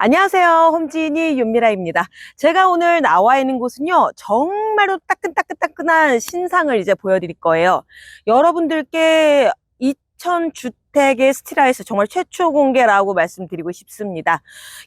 안녕하세요. 홈지니 윤미라입니다. 제가 오늘 나와 있는 곳은요, 정말로 따끈따끈따끈한 신상을 이제 보여드릴 거예요. 여러분들께 2000 주 택의 스티라에서 정말 최초 공개라고 말씀드리고 싶습니다.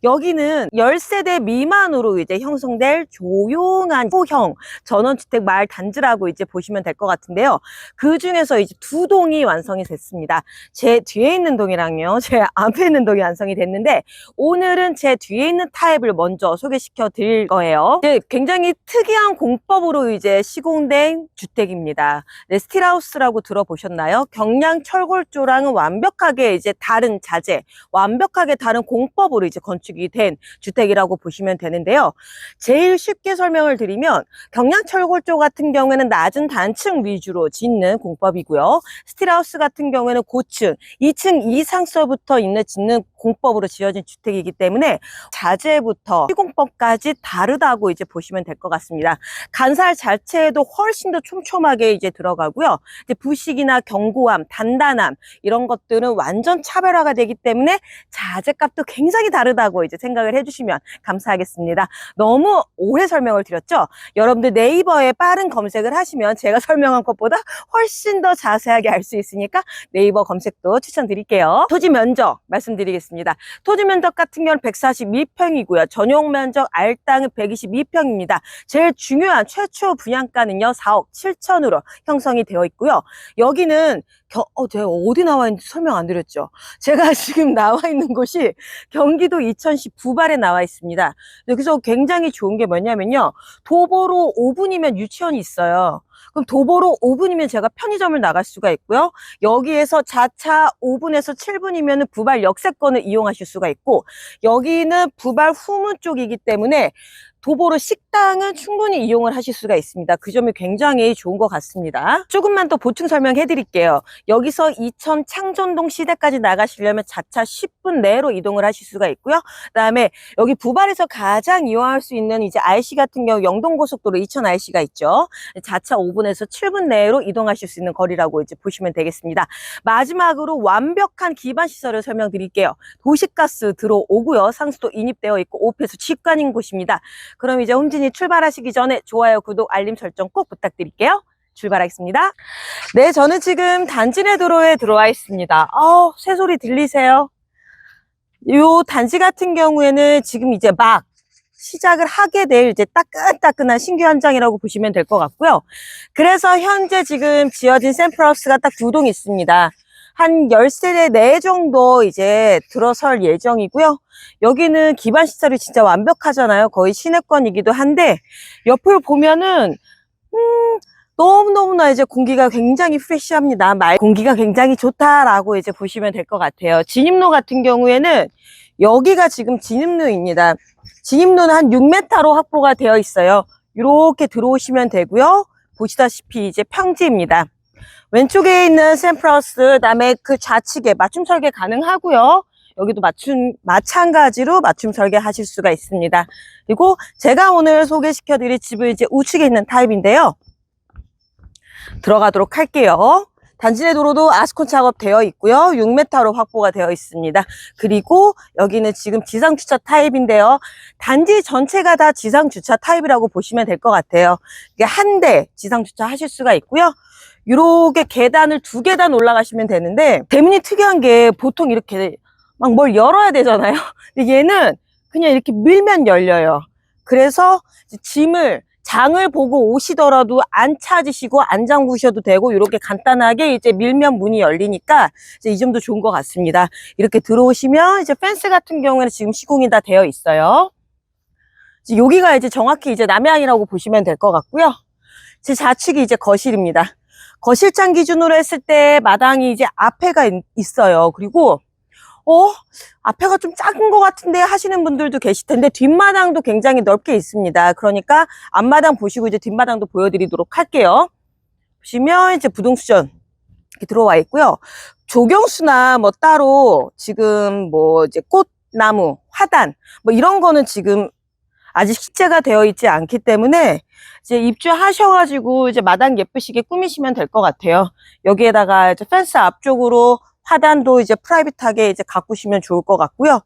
여기는 10세대 미만으로 이제 형성될 조용한 소형 전원주택 마을 단지라고 이제 보시면 될 것 같은데요. 그 중에서 이제 두 동이 완성이 됐습니다. 제 뒤에 있는 동이랑요, 제 앞에 있는 동이 완성이 됐는데, 오늘은 제 뒤에 있는 타입을 먼저 소개시켜 드릴 거예요. 굉장히 특이한 공법으로 이제 시공된 주택입니다. 네, 스틸하우스라고 들어보셨나요? 경량 철골조랑은 완 벽하게 이제 다른 자재, 완벽하게 다른 공법으로 이제 건축이 된 주택이라고 보시면 되는데요. 제일 쉽게 설명을 드리면 경량 철골조 같은 경우에는 낮은 단층 위주로 짓는 공법이고요. 스틸하우스 같은 경우에는 고층, 2층 이상서부터 있는 짓는 공법으로 지어진 주택이기 때문에 자재부터 시공법까지 다르다고 이제 보시면 될 것 같습니다. 간살 자체에도 훨씬 더 촘촘하게 이제 들어가고요. 이제 부식이나 견고함, 단단함 이런 것 들은 완전 차별화가 되기 때문에 자재값도 굉장히 다르다고 이제 생각을 해주시면 감사하겠습니다. 너무 오래 설명을 드렸죠? 여러분들 네이버에 빠른 검색을 하시면 제가 설명한 것보다 훨씬 더 자세하게 알 수 있으니까 네이버 검색도 추천드릴게요. 토지 면적 말씀드리겠습니다. 토지 면적 같은 경우는 142평이고요. 전용 면적 알땅은 122평입니다. 제일 중요한 최초 분양가는요, 4억 7천으로 형성이 되어 있고요. 여기는 겨, 어, 제가 어디 나와 있는지 설명 안 드렸죠. 제가 지금 나와 있는 곳이 경기도 이천시 부발에 나와 있습니다. 여기서 굉장히 좋은 게 뭐냐면요. 도보로 5분이면 유치원이 있어요. 그럼 도보로 5분이면 제가 편의점을 나갈 수가 있고요. 여기에서 자차 5분에서 7분이면 부발 역세권을 이용하실 수가 있고 여기는 부발 후문 쪽이기 때문에 도보로 식당은 충분히 이용을 하실 수가 있습니다. 그 점이 굉장히 좋은 것 같습니다. 조금만 더 보충 설명해 드릴게요. 여기서 이천 창전동 시대까지 나가시려면 자차 10분 내로 이동을 하실 수가 있고요. 그 다음에 여기 부발에서 가장 이용할 수 있는 이제 RC 같은 경우 영동고속도로 이천 RC가 있죠. 자차 5분에서 7분 내로 이동하실 수 있는 거리라고 이제 보시면 되겠습니다. 마지막으로 완벽한 기반 시설을 설명드릴게요. 도시가스 들어오고요. 상수도 인입되어 있고 오폐수 직관인 곳입니다. 그럼 이제 홈진이 출발하시기 전에 좋아요, 구독, 알림 설정 꼭 부탁드릴게요. 출발하겠습니다. 네, 저는 지금 단지 내 도로에 들어와 있습니다. 어, 새소리 들리세요? 요 단지 같은 경우에는 지금 이제 막 시작을 하게 될 이제 따끈따끈한 신규 현장이라고 보시면 될 것 같고요. 그래서 현재 지금 지어진 샘플하우스가 딱 두 동 있습니다. 한 10세대 내 정도 이제 들어설 예정이고요. 여기는 기반 시설이 진짜 완벽하잖아요. 거의 시내권이기도 한데 옆을 보면은 음, 너무너무나 이제 공기가 굉장히 프레시합니다. 말 공기가 굉장히 좋다라고 이제 보시면 될 것 같아요. 진입로 같은 경우에는 여기가 지금 진입로입니다. 진입로는 한 6m로 확보가 되어 있어요. 이렇게 들어오시면 되고요. 보시다시피 이제 평지입니다. 왼쪽에 있는 샘플하우스, 그 다음에 그 좌측에 맞춤 설계 가능하고요. 여기도 맞춤, 마찬가지로 맞춤 설계 하실 수가 있습니다. 그리고 제가 오늘 소개시켜 드릴 집은 이제 우측에 있는 타입인데요. 들어가도록 할게요. 단지 내 도로도 아스콘 작업 되어 있고요. 6m로 확보가 되어 있습니다. 그리고 여기는 지금 지상 주차 타입인데요. 단지 전체가 다 지상 주차 타입이라고 보시면 될 것 같아요. 이게 한 대 지상 주차 하실 수가 있고요. 이렇게 계단을 두 계단 올라가시면 되는데 대문이 특이한 게 보통 이렇게 막 뭘 열어야 되잖아요. 얘는 그냥 이렇게 밀면 열려요. 그래서 짐을 장을 보고 오시더라도 안 찾으시고 안 잠그셔도 되고 이렇게 간단하게 이제 밀면 문이 열리니까 이제 이 점도 좋은 것 같습니다. 이렇게 들어오시면 이제 펜스 같은 경우에는 지금 시공이 다 되어 있어요. 여기가 이제 정확히 이제 남향이라고 보시면 될 것 같고요. 제 좌측이 이제 거실입니다. 거실장 기준으로 했을 때 마당이 이제 앞에가 있- 있어요. 그리고 어 앞에가 좀 작은 것 같은데 하시는 분들도 계실 텐데 뒷마당도 굉장히 넓게 있습니다. 그러니까 앞마당 보시고 이제 뒷마당도 보여드리도록 할게요. 보시면 이제 부동수전 이렇게 들어와 있고요. 조경수나 뭐 따로 지금 뭐 이제 꽃나무, 화단 뭐 이런 거는 지금 아직 식재가 되어 있지 않기 때문에 이제 입주하셔가지고 이제 마당 예쁘시게 꾸미시면 될 것 같아요. 여기에다가 이제 펜스 앞쪽으로 화단도 이제 프라이빗하게 이제 가꾸시면 좋을 것 같고요.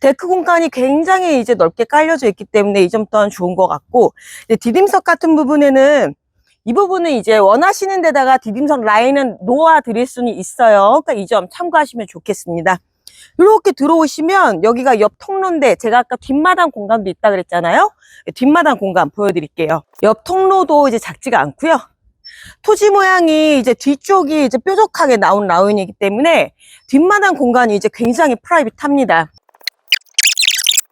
데크 공간이 굉장히 이제 넓게 깔려져 있기 때문에 이 점 또한 좋은 것 같고 디딤석 같은 부분에는 이 부분은 이제 원하시는 데다가 디딤석 라인은 놓아 드릴 수는 있어요. 그러니까 이 점 참고하시면 좋겠습니다. 이렇게 들어오시면 여기가 옆 통로인데 제가 아까 뒷마당 공간도 있다 그랬잖아요. 뒷마당 공간 보여드릴게요. 옆 통로도 이제 작지가 않고요. 토지 모양이 이제 뒤쪽이 이제 뾰족하게 나온 라인이기 때문에 뒷마당 공간이 이제 굉장히 프라이빗합니다.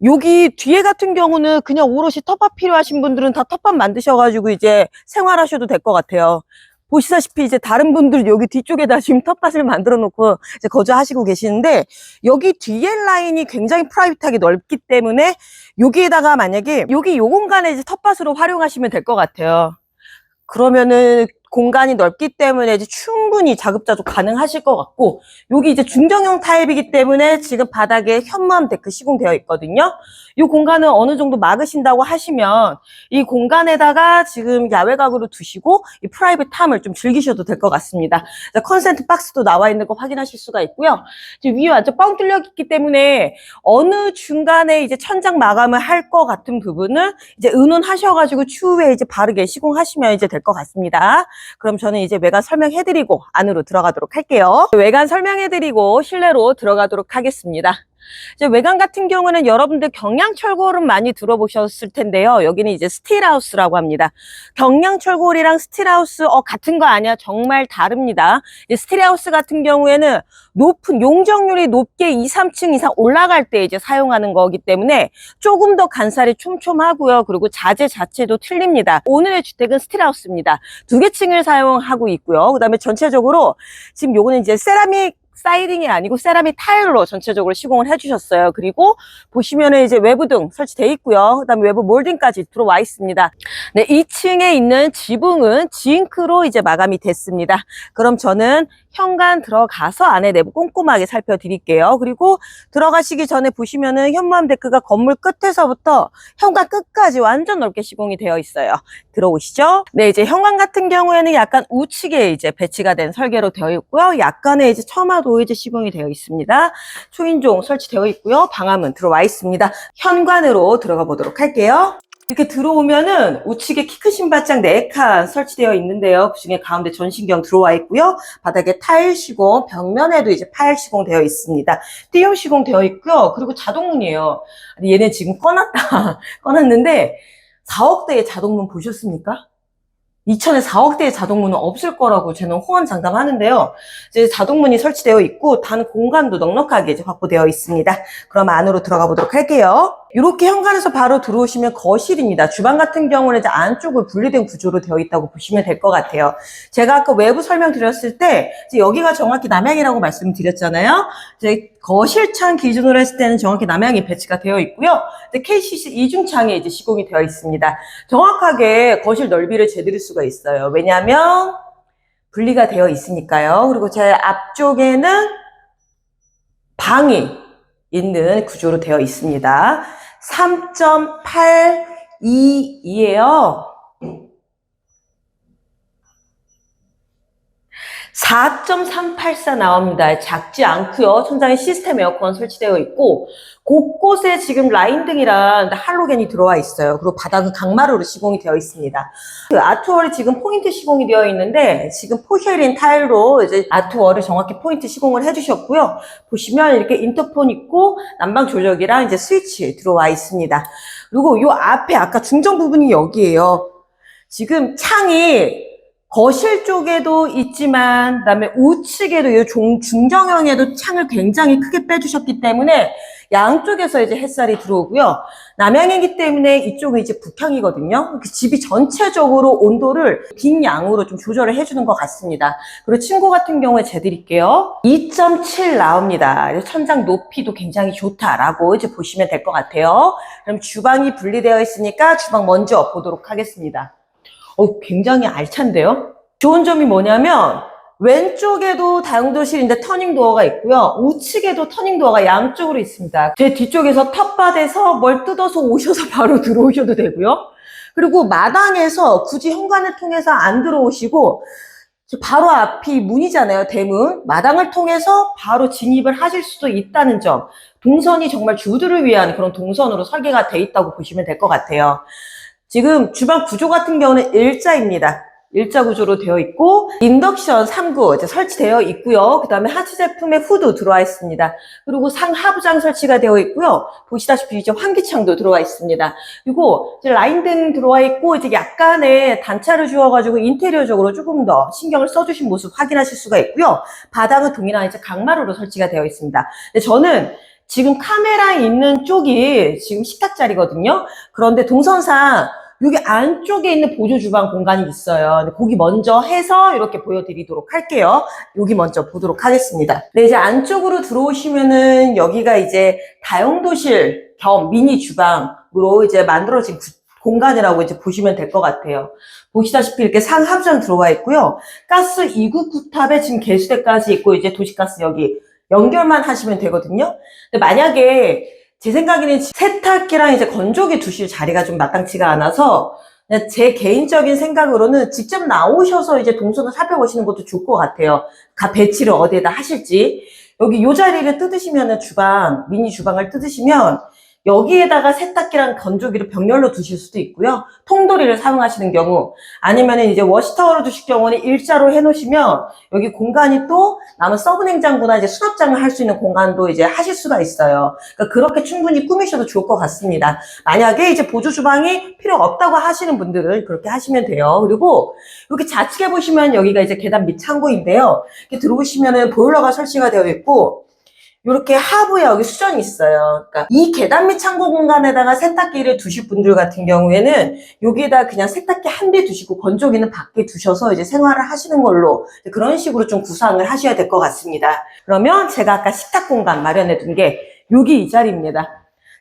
여기 뒤에 같은 경우는 그냥 오롯이 텃밭 필요하신 분들은 다 텃밭 만드셔가지고 이제 생활하셔도 될 것 같아요. 보시다시피 이제 다른 분들 여기 뒤쪽에다 지금 텃밭을 만들어 놓고 이제 거주하시고 계시는데 여기 뒤에 라인이 굉장히 프라이빗하게 넓기 때문에 여기에다가 만약에 여기 요 공간에 이제 텃밭으로 활용하시면 될 것 같아요. 그러면은 공간이 넓기 때문에 이제 충분히 자급자족 가능하실 것 같고 여기 이제 중정형 타입이기 때문에 지금 바닥에 현무암 데크 시공되어 있거든요. 이 공간을 어느 정도 막으신다고 하시면 이 공간에다가 지금 야외 가구로 두시고 이 프라이빗함을 좀 즐기셔도 될 것 같습니다. 자, 컨센트 박스도 나와 있는 거 확인하실 수가 있고요. 이제 위에 완전 뻥 뚫려 있기 때문에 어느 중간에 이제 천장 마감을 할 것 같은 부분은 이제 의논하셔가지고 추후에 이제 바르게 시공하시면 이제 될 것 같습니다. 그럼 저는 이제 외관 설명해드리고 안으로 들어가도록 할게요. 외관 설명해드리고 실내로 들어가도록 하겠습니다. 이제 외관 같은 경우는 여러분들 경량철골은 많이 들어보셨을 텐데요. 여기는 이제 스틸하우스라고 합니다. 경량철골이랑 스틸하우스 어 같은 거 아니야? 정말 다릅니다. 스틸하우스 같은 경우에는 높은 용적률이 높게 2, 3층 이상 올라갈 때 이제 사용하는 거기 때문에 조금 더 간살이 촘촘하고요. 그리고 자재 자체도 틀립니다. 오늘의 주택은 스틸하우스입니다. 두 개 층을 사용하고 있고요. 그다음에 전체적으로 지금 요거는 이제 세라믹 사이딩이 아니고 세라믹 타일로 전체적으로 시공을 해주셨어요. 그리고 보시면은 이제 외부 등 설치되어 있고요. 그다음에 외부 몰딩까지 들어와 있습니다. 네, 2층에 있는 지붕은 지잉크로 이제 마감이 됐습니다. 그럼 저는 현관 들어가서 안에 내부 꼼꼼하게 살펴드릴게요. 그리고 들어가시기 전에 보시면은 현무암 데크가 건물 끝에서부터 현관 끝까지 완전 넓게 시공이 되어 있어요. 들어오시죠? 네, 이제 현관 같은 경우에는 약간 우측에 이제 배치가 된 설계로 되어 있고요. 약간의 이제 처마 도 이제 시공이 되어 있습니다. 초인종 설치되어 있고요. 방화문 들어와 있습니다. 현관으로 들어가 보도록 할게요. 이렇게 들어오면은 우측에 키 크신 바짝 4칸 설치되어 있는데요. 그 중에 가운데 전신경 들어와 있고요. 바닥에 타일 시공, 벽면에도 이제 파일 시공 되어 있습니다. 띄움 시공 되어 있고요. 그리고 자동문이에요. 얘네 지금 꺼놨다. 꺼놨는데 4억대의 자동문 보셨습니까? 2000에 4억대의 자동문은 없을 거라고 저는 호언장담하는데요. 이제 자동문이 설치되어 있고 단 공간도 넉넉하게 이제 확보되어 있습니다. 그럼 안으로 들어가 보도록 할게요. 이렇게 현관에서 바로 들어오시면 거실입니다. 주방 같은 경우는 이제 안쪽을 분리된 구조로 되어 있다고 보시면 될 것 같아요. 제가 아까 외부 설명드렸을 때 여기가 정확히 남향이라고 말씀드렸잖아요. 이제 거실창 기준으로 했을 때는 정확히 남향이 배치가 되어 있고요. KCC 이중창에 이제 시공이 되어 있습니다. 정확하게 거실 넓이를 재드릴 수가 있어요. 왜냐하면 분리가 되어 있으니까요. 그리고 제 앞쪽에는 방이 있는 구조로 되어 있습니다. 3.82이에요. 4.384 나옵니다. 작지 않고요. 천장에 시스템 에어컨 설치되어 있고 곳곳에 지금 라인등이랑 할로겐이 들어와 있어요. 그리고 바닥은 강마루로 시공이 되어 있습니다. 그 아트월이 지금 포인트 시공이 되어 있는데 지금 포쉐린 타일로 이제 아트월을 정확히 포인트 시공을 해주셨고요. 보시면 이렇게 인터폰 있고 난방 조절기랑 이제 스위치 들어와 있습니다. 그리고 요 앞에 아까 중정 부분이 여기에요. 지금 창이 거실 쪽에도 있지만 그다음에 우측에도 이 중, 중정형에도 창을 굉장히 크게 빼주셨기 때문에 양쪽에서 이제 햇살이 들어오고요. 남향이기 때문에 이쪽은 이제 북향이거든요. 그 집이 전체적으로 온도를 빈 양으로 좀 조절을 해주는 것 같습니다. 그리고 친구 같은 경우에 재드릴게요. 2.7 나옵니다. 천장 높이도 굉장히 좋다라고 이제 보시면 될 것 같아요. 그럼 주방이 분리되어 있으니까 주방 먼저 보도록 하겠습니다. 어, 굉장히 알찬데요? 좋은 점이 뭐냐면, 왼쪽에도 다용도실인데 터닝 도어가 있고요. 우측에도 터닝 도어가 양쪽으로 있습니다. 제 뒤쪽에서 텃밭에서 뭘 뜯어서 오셔서 바로 들어오셔도 되고요. 그리고 마당에서 굳이 현관을 통해서 안 들어오시고, 바로 앞이 문이잖아요, 대문. 마당을 통해서 바로 진입을 하실 수도 있다는 점. 동선이 정말 주들을 위한 그런 동선으로 설계가 돼 있다고 보시면 될 것 같아요. 지금 주방 구조 같은 경우는 일자입니다. 일자 구조로 되어 있고 인덕션 3구 이제 설치되어 있고요. 그 다음에 하체 제품에 후드 들어와 있습니다. 그리고 상하부장 설치가 되어 있고요. 보시다시피 이제 환기창도 들어와 있습니다. 그리고 이제 라인등 들어와 있고 이제 약간의 단차를 주어가지고 인테리어적으로 조금 더 신경을 써주신 모습 확인하실 수가 있고요. 바닥은 동일한 이제 강마루로 설치가 되어 있습니다. 근데 저는 지금 카메라 있는 쪽이 지금 식탁 자리거든요. 그런데 동선상 여기 안쪽에 있는 보조 주방 공간이 있어요. 거기 먼저 해서 이렇게 보여드리도록 할게요. 여기 먼저 보도록 하겠습니다. 네, 이제 안쪽으로 들어오시면은 여기가 이제 다용도실 겸 미니 주방으로 이제 만들어진 구- 공간이라고 이제 보시면 될 것 같아요. 보시다시피 이렇게 상하부장 들어와 있고요. 가스 2구 구탑에 지금 개수대까지 있고 이제 도시가스 여기 연결만 하시면 되거든요. 근데 만약에 제 생각에는 세탁기랑 이제 건조기 두실 자리가 좀 마땅치가 않아서 제 개인적인 생각으로는 직접 나오셔서 이제 동선을 살펴보시는 것도 좋을 것 같아요. 가 배치를 어디에다 하실지. 여기 요 자리를 뜯으시면은 주방, 미니 주방을 뜯으시면 여기에다가 세탁기랑 건조기를 병렬로 두실 수도 있고요. 통돌이를 사용하시는 경우 아니면은 이제 워시타워로 두실 경우는 일자로 해놓으시면 여기 공간이 또 남은 서브 냉장고나 이제 수납장을 할 수 있는 공간도 이제 하실 수가 있어요. 그러니까 그렇게 충분히 꾸미셔도 좋을 것 같습니다. 만약에 이제 보조 주방이 필요 없다고 하시는 분들은 그렇게 하시면 돼요. 그리고 이렇게 좌측에 보시면 여기가 이제 계단 밑 창고인데요. 이렇게 들어오시면은 보일러가 설치가 되어 있고 이렇게 하부에 여기 수전이 있어요. 그러니까 이 계단 및 창고 공간에다가 세탁기를 두실 분들 같은 경우에는 여기에다 그냥 세탁기 한 대 두시고 건조기는 밖에 두셔서 이제 생활을 하시는 걸로 그런 식으로 좀 구상을 하셔야 될 것 같습니다. 그러면 제가 아까 식탁 공간 마련해 둔 게 여기 이 자리입니다.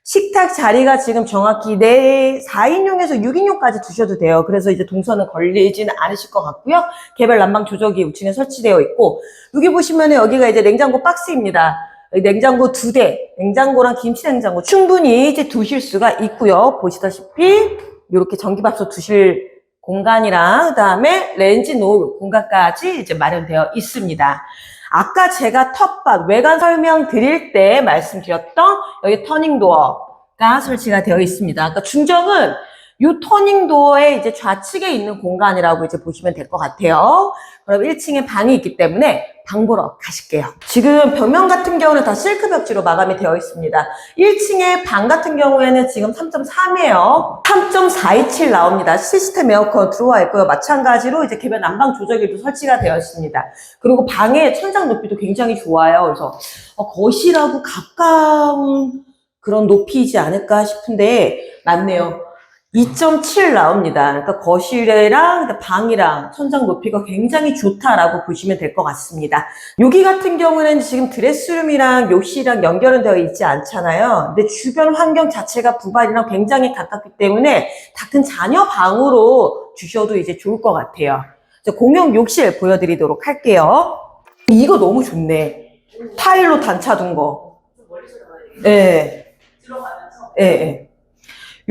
식탁 자리가 지금 정확히 내 4인용에서 6인용까지 두셔도 돼요. 그래서 이제 동선은 걸리지는 않으실 것 같고요. 개별 난방 조적이 우측에 설치되어 있고 여기 보시면은 여기가 이제 냉장고 박스입니다. 냉장고 두 대, 냉장고랑 김치 냉장고 충분히 이제 두실 수가 있고요. 보시다시피 이렇게 전기밥솥 두실 공간이랑 그다음에 렌즈 놓을 공간까지 이제 마련되어 있습니다. 아까 제가 텃밭 외관 설명 드릴 때 말씀드렸던 여기 터닝 도어가 설치가 되어 있습니다. 그러니까 중정은 이 터닝 도어의 이제 좌측에 있는 공간이라고 이제 보시면 될 것 같아요. 그럼 1층에 방이 있기 때문에 방 보러 가실게요. 지금 벽면 같은 경우는 다 실크 벽지로 마감이 되어 있습니다. 1층에 방 같은 경우에는 지금 3.3이에요. 3.427 나옵니다. 시스템 에어컨 들어와 있고요. 마찬가지로 이제 개별 난방 조절기도 설치가 되어 있습니다. 그리고 방의 천장 높이도 굉장히 좋아요. 그래서 어, 거실하고 가까운 그런 높이이지 않을까 싶은데 맞네요. 2.7 나옵니다. 그러니까 거실이랑 그러니까 방이랑 천장 높이가 굉장히 좋다라고 보시면 될 것 같습니다. 여기 같은 경우는 지금 드레스룸이랑 욕실이랑 연결은 되어 있지 않잖아요. 근데 주변 환경 자체가 부발이랑 굉장히 가깝기 때문에 다 큰 자녀 방으로 주셔도 이제 좋을 것 같아요. 공용 욕실 보여드리도록 할게요. 이거 너무 좋네. 타일로 단차 둔 거. 예. 예, 예.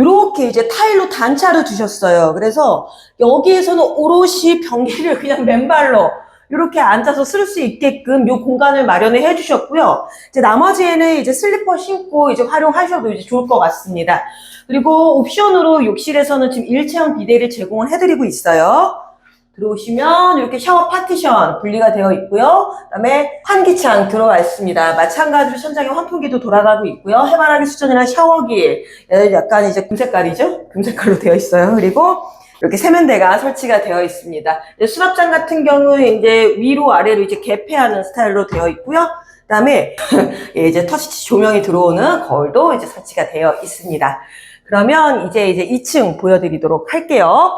이렇게 이제 타일로 단차를 두셨어요. 그래서 여기에서는 오롯이 변기를 그냥 맨발로 이렇게 앉아서 쓸 수 있게끔 이 공간을 마련을 해주셨고요. 이제 나머지에는 이제 슬리퍼 신고 이제 활용하셔도 이제 좋을 것 같습니다. 그리고 옵션으로 욕실에서는 지금 일체형 비데를 제공을 해드리고 있어요. 들어오시면 이렇게 샤워 파티션 분리가 되어 있고요. 그다음에 환기창 들어와 있습니다. 마찬가지로 천장에 환풍기도 돌아가고 있고요. 해바라기 수전이랑 샤워기 약간 이제 금색깔이죠? 금색깔로 되어 있어요. 그리고 이렇게 세면대가 설치가 되어 있습니다. 수납장 같은 경우는 이제 위로 아래로 이제 개폐하는 스타일로 되어 있고요. 그다음에 예, 이제 터치 조명이 들어오는 거울도 이제 설치가 되어 있습니다. 그러면 이제 이제 2층 보여드리도록 할게요.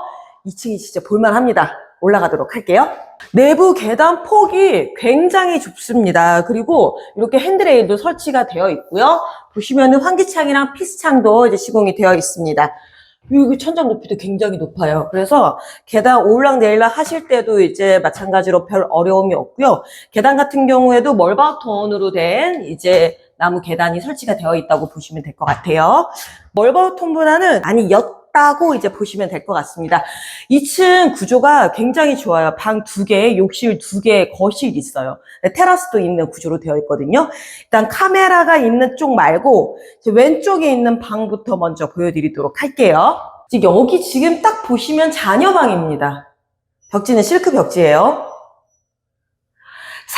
2층이 진짜 볼만합니다. 올라가도록 할게요. 내부 계단 폭이 굉장히 좁습니다. 그리고 이렇게 핸드레일도 설치가 되어 있고요. 보시면은 환기창이랑 피스창도 이제 시공이 되어 있습니다. 여기 천장 높이도 굉장히 높아요. 그래서 계단 오르락 내리락 하실 때도 이제 마찬가지로 별 어려움이 없고요. 계단 같은 경우에도 멀바톤으로 된 이제 나무 계단이 설치가 되어 있다고 보시면 될 것 같아요. 멀바톤보다는 아니 옅 되었다고 이제 보시면 될 것 같습니다. 2층 구조가 굉장히 좋아요. 방 두 개, 욕실 두 개, 거실 있어요. 네, 테라스도 있는 구조로 되어 있거든요. 일단 카메라가 있는 쪽 말고 왼쪽에 있는 방부터 먼저 보여드리도록 할게요. 여기 지금 딱 보시면 자녀방입니다. 벽지는 실크 벽지예요.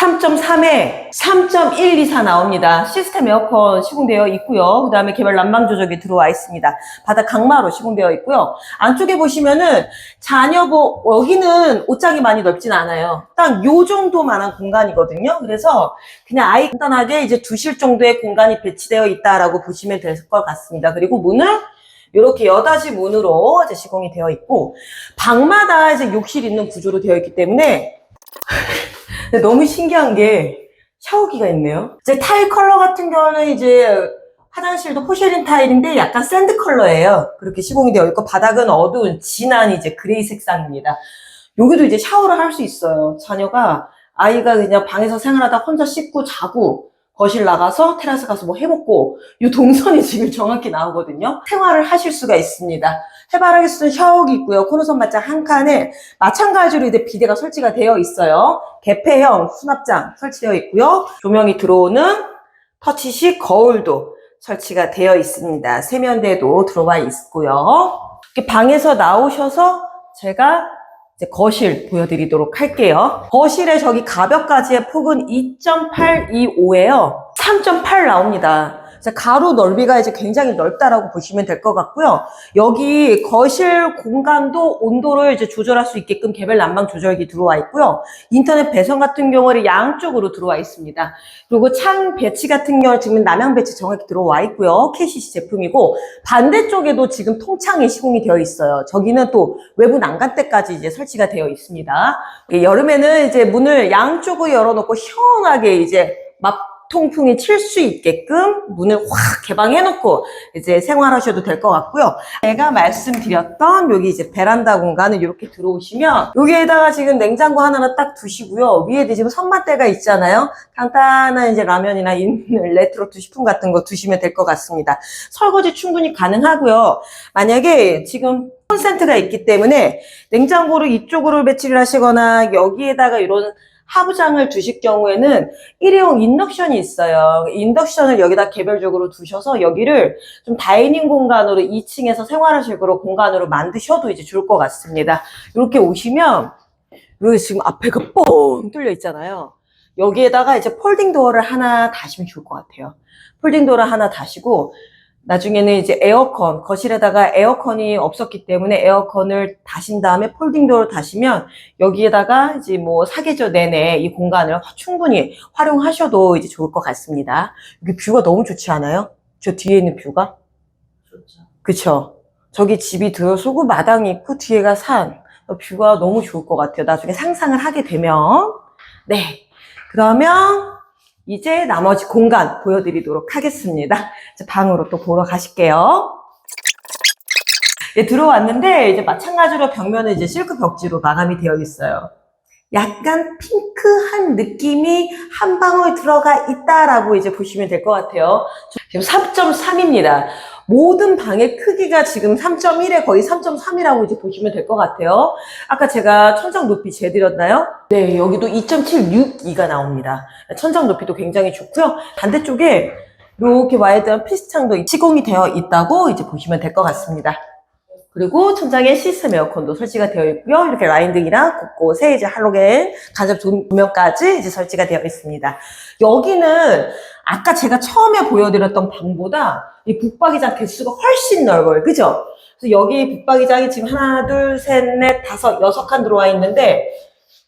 3.3에 3.124 나옵니다. 시스템 에어컨 시공되어 있고요. 그 다음에 개별 난방 조절기 들어와 있습니다. 바닥 강마로 시공되어 있고요. 안쪽에 보시면은 자녀부 여기는 옷장이 많이 넓진 않아요. 딱 요 정도만한 공간이거든요. 그래서 그냥 아이 간단하게 이제 두실 정도의 공간이 배치되어 있다라고 보시면 될 것 같습니다. 그리고 문은 이렇게 여닫이 문으로 이제 시공이 되어 있고 방마다 이제 욕실 있는 구조로 되어 있기 때문에 근데 너무 신기한 게 샤워기가 있네요. 이제 타일 컬러 같은 경우는 이제 화장실도 포쉐린 타일인데 약간 샌드 컬러예요. 그렇게 시공이 되어 있고 바닥은 어두운 진한 이제 그레이 색상입니다. 여기도 이제 샤워를 할 수 있어요. 자녀가 아이가 그냥 방에서 생활하다 혼자 씻고 자고 거실 나가서 테라스 가서 뭐 해먹고 이 동선이 지금 정확히 나오거든요. 생활을 하실 수가 있습니다. 해바라기 쓰는 샤워기 있고요. 코너선 맞짱 한 칸에 마찬가지로 이제 비데가 설치가 되어 있어요. 개폐형 수납장 설치되어 있고요. 조명이 들어오는 터치식 거울도 설치가 되어 있습니다. 세면대도 들어와 있고요. 방에서 나오셔서 제가 이제 거실 보여드리도록 할게요. 거실에 저기 가벽까지의 폭은 2.825예요. 3.8 나옵니다. 가로 넓이가 이제 굉장히 넓다라고 보시면 될 것 같고요. 여기 거실 공간도 온도를 이제 조절할 수 있게끔 개별 난방 조절기 들어와 있고요. 인터넷 배선 같은 경우는 양쪽으로 들어와 있습니다. 그리고 창 배치 같은 경우 지금 남향 배치 정확히 들어와 있고요. KCC 제품이고 반대쪽에도 지금 통창이 시공이 되어 있어요. 저기는 또 외부 난간대까지 이제 설치가 되어 있습니다. 여름에는 이제 문을 양쪽을 열어놓고 시원하게 이제 맛 통풍이 칠 수 있게끔 문을 확 개방해놓고 이제 생활하셔도 될 것 같고요. 제가 말씀드렸던 여기 이제 베란다 공간을 이렇게 들어오시면 여기에다가 지금 냉장고 하나를 딱 두시고요. 위에 지금 선반대가 있잖아요. 간단한 이제 라면이나 레트로트 식품 같은 거 두시면 될 것 같습니다. 설거지 충분히 가능하고요. 만약에 지금 콘센트가 있기 때문에 냉장고를 이쪽으로 배치를 하시거나 여기에다가 이런 하부장을 두실 경우에는 일회용 인덕션이 있어요. 인덕션을 여기다 개별적으로 두셔서 여기를 좀 다이닝 공간으로 2층에서 생활하실거로 공간으로 만드셔도 이제 좋을 것 같습니다. 이렇게 오시면 여기 지금 앞에가 뻥 뚫려 있잖아요. 여기에다가 이제 폴딩 도어를 하나 다시면 좋을 것 같아요. 폴딩 도어를 하나 다시고 나중에는 이제 에어컨, 거실에다가 에어컨이 없었기 때문에 에어컨을 다신 다음에 폴딩 도어를 다시면 여기에다가 이제 뭐 사계절 내내 이 공간을 충분히 활용하셔도 이제 좋을 것 같습니다. 여기 뷰가 너무 좋지 않아요? 저 뒤에 있는 뷰가? 좋죠. 그쵸? 저기 집이 들어서고 마당이 있고 뒤에가 산. 어, 뷰가 너무 좋을 것 같아요. 나중에 상상을 하게 되면. 네. 그러면 이제 나머지 공간 보여드리도록 하겠습니다. 방으로 또 보러 가실게요. 예, 들어왔는데 이제 마찬가지로 벽면은 이제 실크 벽지로 마감이 되어 있어요. 약간 핑크한 느낌이 한 방울 들어가 있다라고 이제 보시면 될 것 같아요. 지금 3.3입니다. 모든 방의 크기가 지금 3.1에 거의 3.3이라고 이제 보시면 될 것 같아요. 아까 제가 천장 높이 재드렸나요? 네, 여기도 2.762가 나옵니다. 천장 높이도 굉장히 좋고요. 반대쪽에 이렇게 와이드한 피스창도 시공이 되어 있다고 이제 보시면 될 것 같습니다. 그리고 천장에 시스템 에어컨도 설치가 되어 있고요. 이렇게 라인등이랑 곳곳에 이제 할로겐 간접 조명까지 이제 설치가 되어 있습니다. 여기는 아까 제가 처음에 보여드렸던 방보다 이 북박이장 개수가 훨씬 넓어요. 그죠? 그래서 여기 북박이장이 지금 하나, 둘, 셋, 넷, 다섯, 여섯 칸 들어와 있는데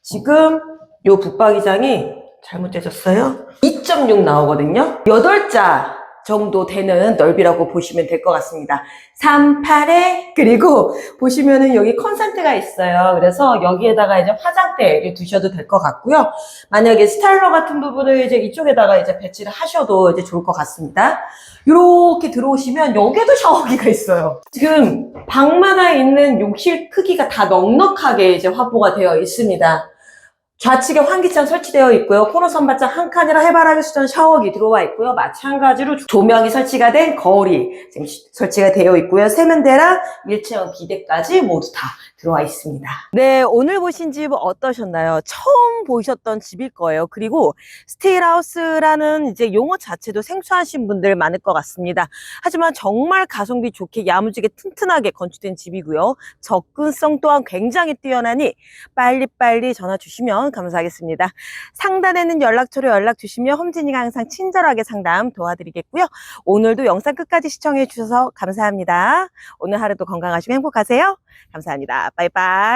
지금 요 북박이장이 잘못 재졌어요? 2.6 나오거든요. 8자 정도 되는 넓이라고 보시면 될 것 같습니다. 3, 8에 그리고 보시면은 여기 컨센트가 있어요. 그래서 여기에다가 이제 화장대를 두셔도 될 것 같고요. 만약에 스타일러 같은 부분을 이제 이쪽에다가 이제 배치를 하셔도 이제 좋을 것 같습니다. 이렇게 들어오시면 여기에도 샤워기가 있어요. 지금 방마다 있는 욕실 크기가 다 넉넉하게 이제 확보가 되어 있습니다. 좌측에 환기창 설치되어 있고요. 코너 선반장 한 칸이라 해바라기 수전 샤워기 들어와 있고요. 마찬가지로 조명이 설치가 된 거울이 설치가 되어 있고요. 세면대랑 일체형 비대까지 모두 다 들어와 있습니다. 네, 오늘 보신 집 어떠셨나요? 처음 보셨던 집일 거예요. 그리고 스테일하우스라는 이제 용어 자체도 생소하신 분들 많을 것 같습니다. 하지만 정말 가성비 좋게 야무지게 튼튼하게 건축된 집이고요. 접근성 또한 굉장히 뛰어나니 빨리빨리 전화 주시면 감사하겠습니다. 상단에는 연락처로 연락 주시면 험진이가 항상 친절하게 상담 도와드리겠고요. 오늘도 영상 끝까지 시청해 주셔서 감사합니다. 오늘 하루도 건강하시고 행복하세요. 감사합니다. 바이바이.